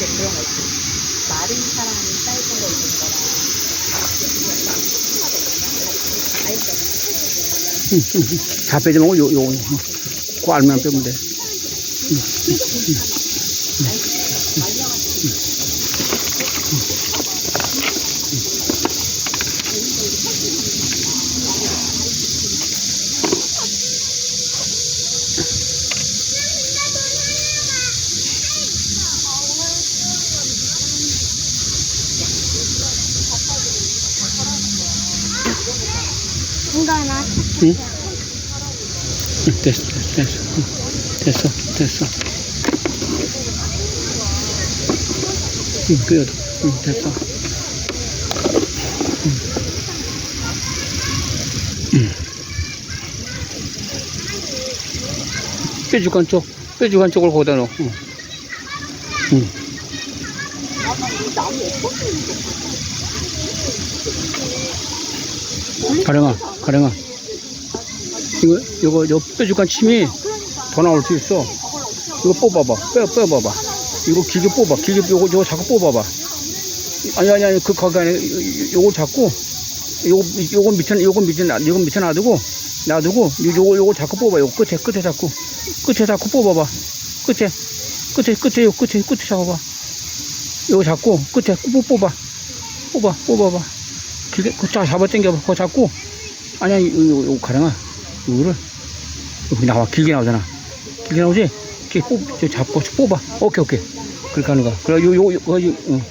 근데 그런 거 있지. 마른 사람이 짧은 거 입는 거랑 다 빼지 말고 요, 요, 그 알만 빼면 돼. 이거나 응? 응, 됐어, 됐어, 응, 됐어, 됐어. 응, 끄여도, 응, 됐어. 응. 응. 뾰족한 쪽, 뾰족한 쪽을 거기다 넣어. 응. 응. 가령아, 가령아. 이거, 이거, 요 뾰족한 침이 더 나올 수 있어. 이거 뽑아봐. 빼, 빼봐봐. 이거 길게 뽑아. 길게, 요거, 요거 자꾸 뽑아봐. 아니, 아니, 아니, 그, 거기 요- 요거 잡고, 요거, 요건 밑에, 요건 밑에, 놔- 요건 밑에 놔두고, 놔두고, 요- 요거, 요거 자꾸 뽑아. 요거 끝에, 끝에 자꾸. 끝에 자꾸 뽑아봐. 끝에, 끝에, 끝에, 요 끝에, 끝에 잡아봐. 요거 잡고, 끝에 꾹 뽑아. 뽑아, 뽑아봐. 길게, 그, 자, 잡아 당겨봐. 그거 잡고, 아니야, 이거, 가령아. 이거를, 여기 나와. 길게 나오잖아. 길게 나오지? 이렇게 뽑, 저 잡고 뽑아. 오케이, 오케이. 그렇게 하는 거야. 그래, 요, 요, 요, 요, 요, 응.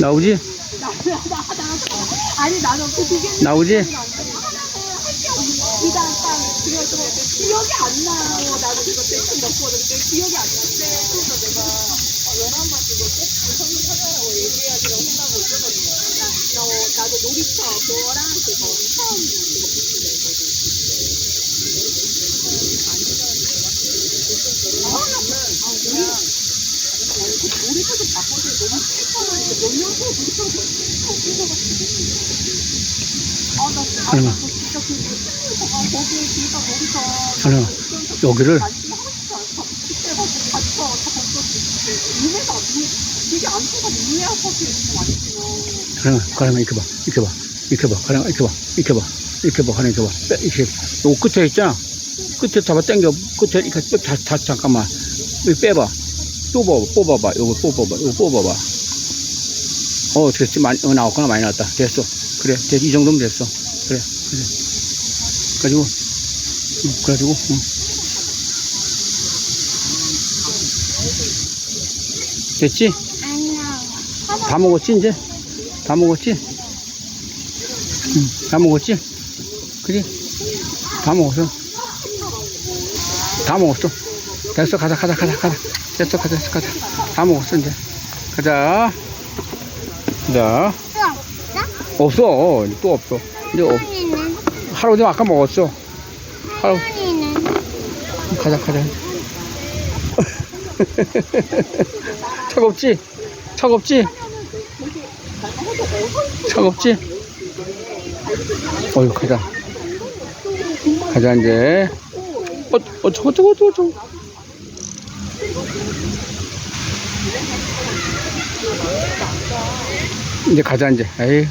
나오지? 아니 나는 그 나오지? 기다 딱 그래서 기억이 안 나요. 나도 그거 대충 넣거든요. 기억이 안 나는데 그래서 내가 어, 연한 맛 이거 꼭 선물 사달라고 얘기해야지라고 있었거든요. 나, 나, 나도 놀이터 그거랑 그거 처음 그거 비슷해 했거든. 가령아. 가령아. 여기를, 가령아, 가령아, 이렇게 봐. 이렇게 봐. 이렇게 봐. 가령아, 이렇게 봐. 이렇게 봐. 이렇게 봐. 가령아, 이렇게 봐. 빼, 이렇게. 요 끝에 있잖아. 끝에 잡아 당겨. 끝에, 이렇게, 빼, 다, 다, 잠깐만. 빼봐. 또 뽑아, 뽑아봐. 요거 뽑아봐. 요거 뽑아봐. 어, 됐지. 많이, 어, 나왔구나. 많이 나왔다. 됐어. 그래. 됐, 이 정도면 됐어. 그래. 그래. 가지고, 응, 그래가지고, 응. 됐지? 다 먹었지, 이제? 다 먹었지? 응, 다 먹었지? 그래? 다 먹었어. 다 먹었어. 됐어, 가자, 가자, 가자, 가자. 됐어, 가자, 됐어, 가자. 다 먹었어, 이제. 가자. 가자. 또 없어? 없어. 또 없어. 이제 없. 할아버지 아까 먹었어. 할아 할머니는? 가자, 가자. 차갑지? 차갑지? 차갑지? 어휴, 가자. 가자, 이제. 어, 어, 저거, 저거, 저거, 저거. 이제 가자, 이제. 에이.